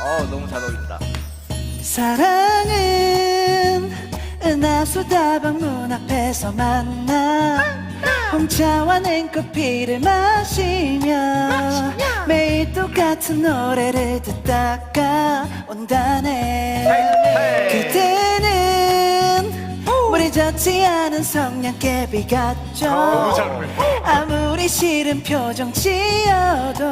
어 너무 잘 어울린다. 사랑은 은하수 다방 문 앞에서 만나. 홍차와 냉커피를 마시며 매일 똑같은 노래를 듣다가 온다네. 그대는 물이 젖지 않은 성냥개비 같죠. 아무 리 싫은 표정 지어도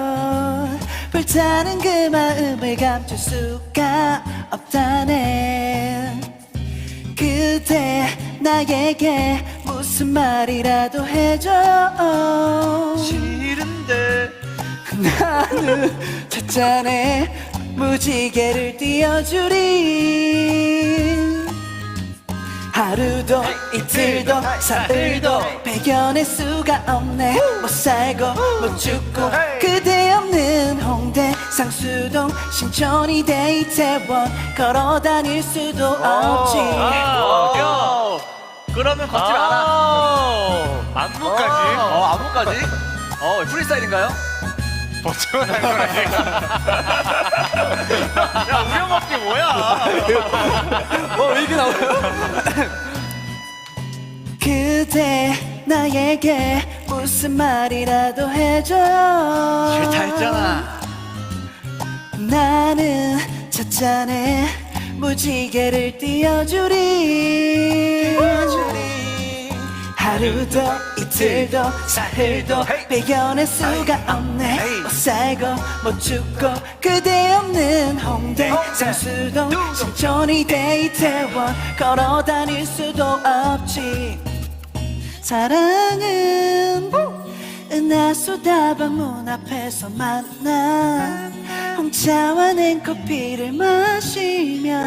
불타는 그 마음을 감출 수가 없다네. 그대 나에게 무슨 말이라도 해줘. 싫은데. 나는 찻잔에 무지개를 띄워주리 하루도 이틀도 사흘도 배겨낼 수가 없네 못 살고 못 죽고 그대 없는 홍대 상수동 신촌이 대이태원 걸어 다닐 수도 없지 야. 그러면 걷질 않아. 안무까지 어 안무까지? 어 프리스타일인가요? 버텨나는 거라니까 야 우려먹기 뭐야 어 왜 이렇게 나와요? 그대 나에게 무슨 말이라도 해줘 싫다 했잖아. 나는 찻잔에 무지개를 띄워주리. 하루도 이틀도 사흘도 배겨낼 수가 없네. 못 살고 못 죽고 그대 없는 홍대 상수동 신촌이 대이태원 걸어 다닐 수도 없지 사랑은 은하수 다방 문 앞에서 만나 홍차와 냉커피를 마시며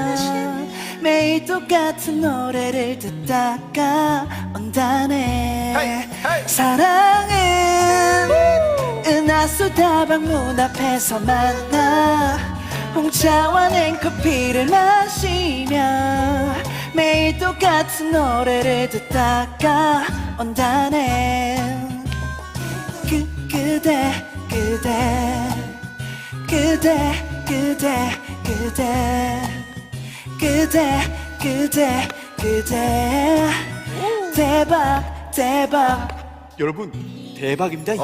매일 똑같은 노래를 듣다가 온다네 사랑은 은하수 다방 문 앞에서 만나 홍차와 냉커피를 마시며 매일 똑같은 노래를 듣다가 온다네. 그 그대 그대. 그대 그대 그대. 그대 그대 그대. 대박 대박. 여러분 대박입니다. 이게.